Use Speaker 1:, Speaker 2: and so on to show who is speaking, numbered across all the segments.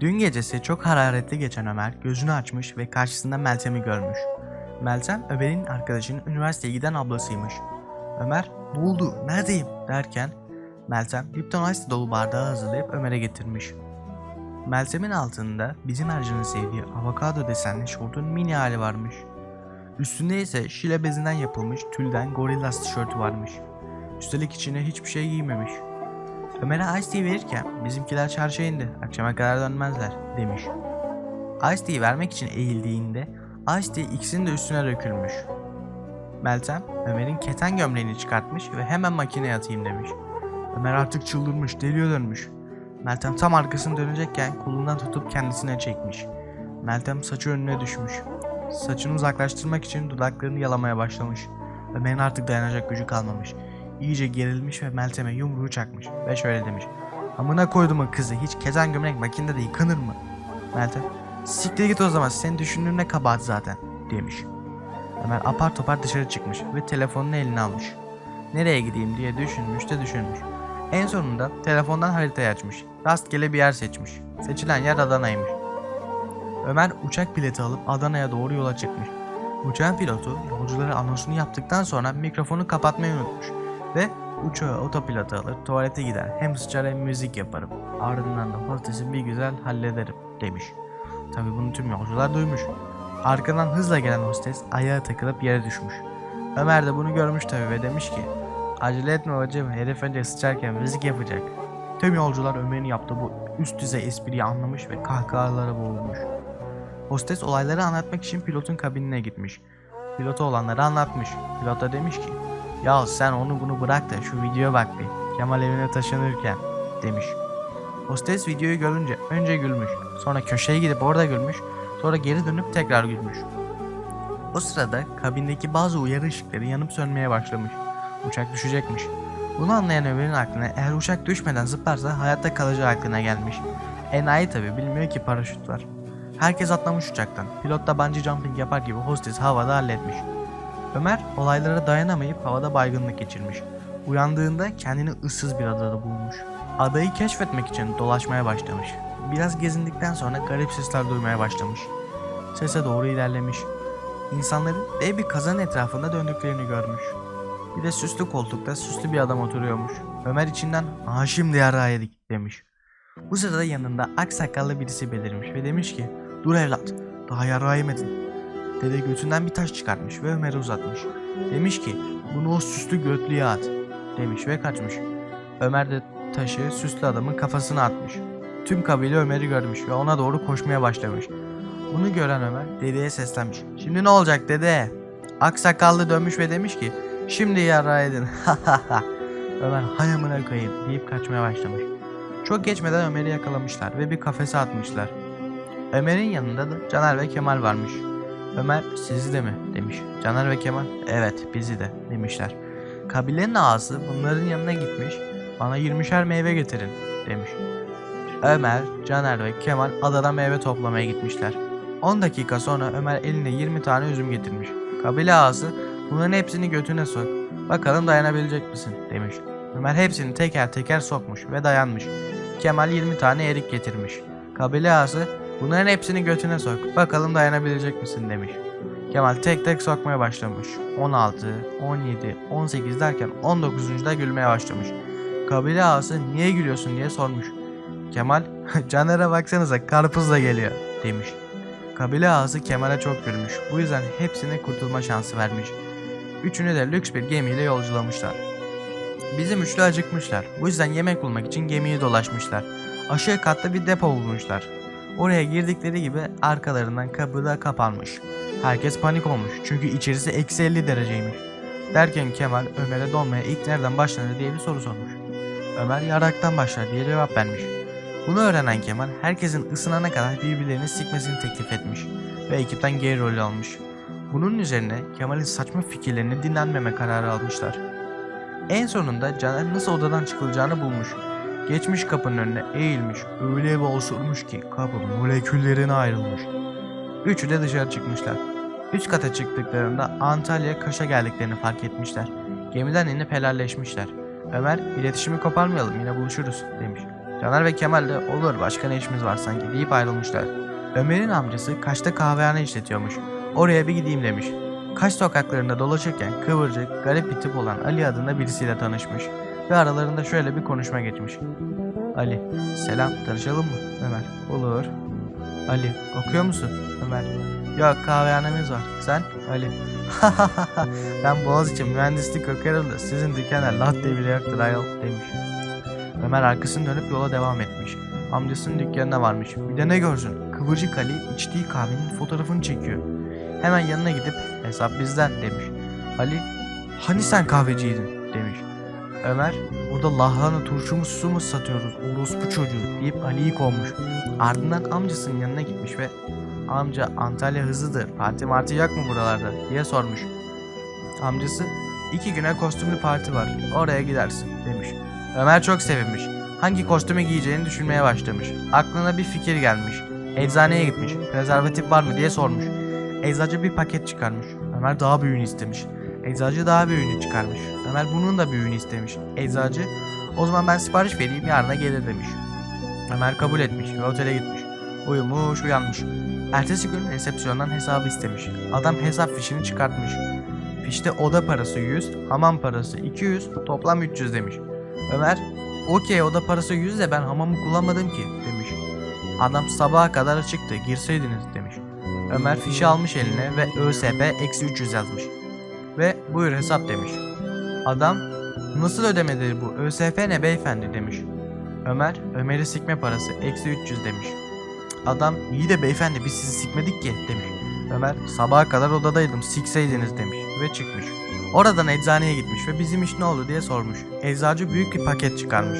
Speaker 1: Dün gecesi çok hararetli geçen Ömer gözünü açmış ve karşısında Meltem'i görmüş. Meltem Ömer'in arkadaşının üniversiteye giden ablasıymış. Ömer buldu neredeyim derken Meltem Lipton Ice dolu bardağı hazırlayıp Ömer'e getirmiş. Meltem'in altında bizim Ercan'ın sevdiği avokado desenli şortun mini hali varmış. Üstünde ise şile bezinden yapılmış tülden Gorillaz tişörtü varmış. Üstelik içine hiçbir şey giymemiş. Ömer'e Ice Tea verirken bizimkiler çarşıya indi. Akşama kadar dönmezler demiş. Ice Tea'yi vermek için eğildiğinde Ice Tea ikisinin de üstüne dökülmüş. Meltem Ömer'in keten gömleğini çıkartmış ve hemen makineye atayım demiş. Ömer artık çıldırmış, deliye dönmüş. Meltem tam arkasını dönecekken kolundan tutup kendisine çekmiş. Meltem saçı önüne düşmüş. Saçını uzaklaştırmak için dudaklarını yalamaya başlamış. Ömer'in artık dayanacak gücü kalmamış. İyice gerilmiş ve Meltem'e yumruğu çakmış ve şöyle demiş. Amına koydum kızı hiç keten gömlek makinede yıkanır mı? Meltem siktir git o zaman senin düşündüğün ne kabahat zaten demiş. Ömer apar topar dışarı çıkmış ve telefonunu eline almış. Nereye gideyim diye düşünmüş de düşünmüş. En sonunda telefondan haritayı açmış. Rastgele bir yer seçmiş. Seçilen yer Adana'ymış. Ömer uçak bileti alıp Adana'ya doğru yola çıkmış. Uçağın pilotu yolculara anonsunu yaptıktan sonra mikrofonu kapatmayı unutmuş. Ve uçağı otopilota alır, tuvalete gider. Hem sıçar hem müzik yaparım. Ardından da hostesi bir güzel hallederim demiş. Tabi bunu tüm yolcular duymuş. Arkadan hızla gelen hostes ayağa takılıp yere düşmüş. Ömer de bunu görmüş tabi ve demiş ki Acele etme bacım herif önce sıçarken müzik yapacak. Tüm yolcular Ömer'in yaptığı bu üst düzey espriyi anlamış ve kahkahalara boğulmuş. Hostes olayları anlatmak için pilotun kabinine gitmiş. Pilota olanları anlatmış. Pilot da demiş ki ya sen onu bunu bırak da şu videoya bak bir. Kemal evine taşınırken demiş. Hostes videoyu görünce önce gülmüş. Sonra köşeye gidip orada gülmüş. Sonra geri dönüp tekrar gülmüş. O sırada kabindeki bazı uyarı ışıkları yanıp sönmeye başlamış. Uçak düşecekmiş. Bunu anlayan Ömer'in aklına eğer uçak düşmeden zıplarsa hayatta kalacağı aklına gelmiş. Enayi tabi bilmiyor ki paraşüt var. Herkes atlamış uçaktan. Pilot da bungee jumping yapar gibi hostes havada halletmiş. Ömer olaylara dayanamayıp havada baygınlık geçirmiş. Uyandığında kendini ıssız bir adada bulmuş. Adayı keşfetmek için dolaşmaya başlamış. Biraz gezindikten sonra garip sesler duymaya başlamış. Sese doğru ilerlemiş. İnsanların dev bir kazanın etrafında döndüklerini görmüş. Bir de süslü koltukta süslü bir adam oturuyormuş. Ömer içinden aha şimdi yara yedik demiş. Bu sırada yanında ak sakallı birisi belirmiş ve demiş ki dur evlat daha yara yemedin. Dede götünden bir taş çıkartmış ve Ömer'e uzatmış. Demiş ki bunu o süslü götlüye at demiş ve kaçmış. Ömer de taşı süslü adamın kafasına atmış. Tüm kabile Ömer'i görmüş ve ona doğru koşmaya başlamış. Bunu gören Ömer dedeye seslenmiş. Şimdi ne olacak dede? Aksakallı dönmüş ve demiş ki şimdi yara edin. Ömer hay amına koyayım deyip kaçmaya başlamış. Çok geçmeden Ömer'i yakalamışlar ve bir kafese atmışlar. Ömer'in yanında da Caner ve Kemal varmış. Ömer sizi de mi demiş. Caner ve Kemal evet bizi de demişler. Kabilenin ağası bunların yanına gitmiş bana 20'şer meyve getirin demiş. Ömer, Caner ve Kemal adada meyve toplamaya gitmişler. 10 dakika sonra Ömer eline 20 tane üzüm getirmiş. Kabile ağası bunların hepsini götüne sok. Bakalım dayanabilecek misin demiş. Ömer hepsini teker teker sokmuş ve dayanmış. Kemal 20 tane erik getirmiş. Kabile ağası bunların hepsini götüne sok. Bakalım dayanabilecek misin demiş. Kemal tek tek sokmaya başlamış. 16, 17, 18 derken 19. da gülmeye başlamış. Kabile ağası niye gülüyorsun diye sormuş. Kemal Caner'e baksanıza karpuzla geliyor demiş. Kabile ağası Kemal'e çok gülmüş. Bu yüzden hepsine kurtulma şansı vermiş. Üçünü de lüks bir gemiyle yolculamışlar. Bizim üçlü acıkmışlar. Bu yüzden yemek bulmak için gemiyi dolaşmışlar. Aşağı katta bir depo bulmuşlar. Oraya girdikleri gibi arkalarından kapı da kapanmış. Herkes panik olmuş çünkü içerisi eksi 50 dereceymiş. Derken Kemal Ömer'e donmaya ilk nereden başlanır diye bir soru sormuş. Ömer yaraktan başlar diye cevap vermiş. Bunu öğrenen Kemal herkesin ısınana kadar birbirlerini sikmesini teklif etmiş ve ekipten geri rol almış. Bunun üzerine Kemal'in saçma fikirlerini dinlenmeme kararı almışlar. En sonunda Caner nasıl odadan çıkılacağını bulmuş. Geçmiş kapının önüne eğilmiş, öyle bir osurmuş ki kapı moleküllerine ayrılmış. Üçü de dışarı çıkmışlar. Üst kata çıktıklarında Antalya Kaş'a geldiklerini fark etmişler. Gemiden inip helalleşmişler. Ömer iletişimi koparmayalım yine buluşuruz demiş. Caner ve Kemal de olur başka ne işimiz var sanki deyip ayrılmışlar. Ömer'in amcası Kaş'ta kahvehane işletiyormuş. Oraya bir gideyim demiş. Kaş sokaklarında dolaşırken kıvırcık, garip bir tip olan Ali adında birisiyle tanışmış. Ve aralarında şöyle bir konuşma geçmiş. Ali, selam, tanışalım mı? Ömer, olur. Ali, okuyor musun? Ömer, yok kahvehanemiz var. Sen? Ali, ben Boğaziçi mühendislik okuyorum da sizin dükkana latte bile yoktur ayol demiş. Ömer arkasını dönüp yola devam etmiş. Amcasının dükkanına varmış. Bir de ne görsün? Kıvırcık Ali içtiği kahvenin fotoğrafını çekiyor. Hemen yanına gidip hesap bizden demiş. Ali hani sen kahveciydin demiş. Ömer burada lahana turşu mu su mu satıyoruz orospu çocuğu deyip Ali'yi kovmuş. Ardından amcasının yanına gitmiş ve amca Antalya hızlıdır parti marti yok mu buralarda diye sormuş. Amcası iki güne kostümlü parti var oraya gidersin demiş. Ömer çok sevinmiş. Hangi kostümü giyeceğini düşünmeye başlamış. Aklına bir fikir gelmiş. Eczaneye gitmiş. Prezervatif var mı diye sormuş. Eczacı bir paket çıkarmış. Ömer daha büyüğünü istemiş. Eczacı daha büyüğünü çıkarmış. Ömer bunun da büyüğünü istemiş. Eczacı o zaman ben sipariş vereyim yarına gelir demiş. Ömer kabul etmiş ve otele gitmiş. Uyumuş uyanmış. Ertesi gün resepsiyondan hesabı istemiş. Adam hesap fişini çıkartmış. Fişte oda parası 100, hamam parası 200, toplam 300 demiş. Ömer, okey oda parası 100 de ben hamamı kullanmadım ki demiş. Adam sabaha kadar açıktı girseydiniz demiş. Ömer fişi almış eline ve ÖSP eksi 300 yazmış. Ve buyur hesap demiş. Adam nasıl ödemedir bu ÖSP ne beyefendi demiş. Ömer Ömer'i sikme parası eksi 300 demiş. Adam iyi de beyefendi biz sizi sikmedik ki demiş. Ömer sabaha kadar odadaydım sikseydiniz demiş ve çıkmış. Oradan eczaneye gitmiş ve bizim iş ne oldu diye sormuş. Eczacı büyük bir paket çıkarmış.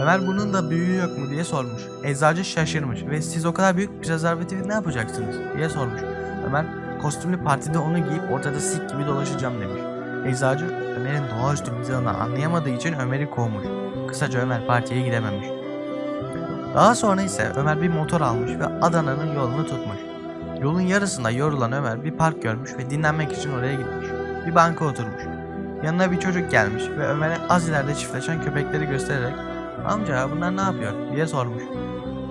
Speaker 1: Ömer bunun da büyüğü yok mu diye sormuş. Eczacı şaşırmış ve siz o kadar büyük bir prezervatifi ne yapacaksınız diye sormuş. Ömer kostümlü partide onu giyip ortada sik gibi dolaşacağım demiş. Eczacı Ömer'in doğaüstü mizahından anlayamadığı için Ömer'i kovmuş. Kısaca Ömer partiye gidememiş. Daha sonra ise Ömer bir motor almış ve Adana'nın yolunu tutmuş. Yolun yarısında yorulan Ömer bir park görmüş ve dinlenmek için oraya gitmiş. Bir banka oturmuş. Yanına bir çocuk gelmiş ve Ömer'e az ileride çiftleşen köpekleri göstererek amca bunlar ne yapıyor diye sormuş.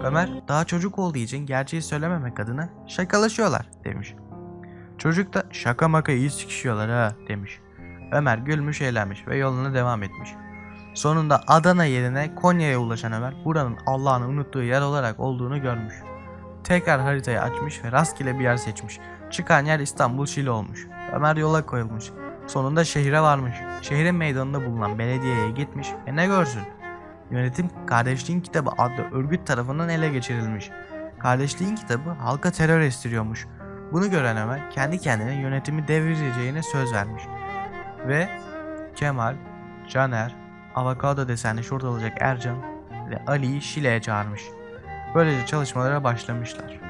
Speaker 1: Ömer daha çocuk olduğu için gerçeği söylememek adına şakalaşıyorlar demiş. Çocuk da şaka maka iyi sikişiyorlar ha demiş. Ömer gülmüş eğlenmiş ve yoluna devam etmiş. Sonunda Adana yerine Konya'ya ulaşan Ömer buranın Allah'ını unuttuğu yer olarak olduğunu görmüş. Tekrar haritayı açmış ve rastgele bir yer seçmiş. Çıkan yer İstanbul Şile olmuş. Ömer yola koyulmuş. Sonunda şehire varmış. Şehrin meydanında bulunan belediyeye gitmiş ve ne görsün? Yönetim Kardeşliğin Kitabı adlı örgüt tarafından ele geçirilmiş. Kardeşliğin Kitabı halka terör estiriyormuş. Bunu gören Ömer kendi kendine yönetimi devireceğine söz vermiş. Ve Kemal, Caner, avokado desenli şort alacak Ercan ve Ali'yi Şile'ye çağırmış. Böylece çalışmalara başlamışlar.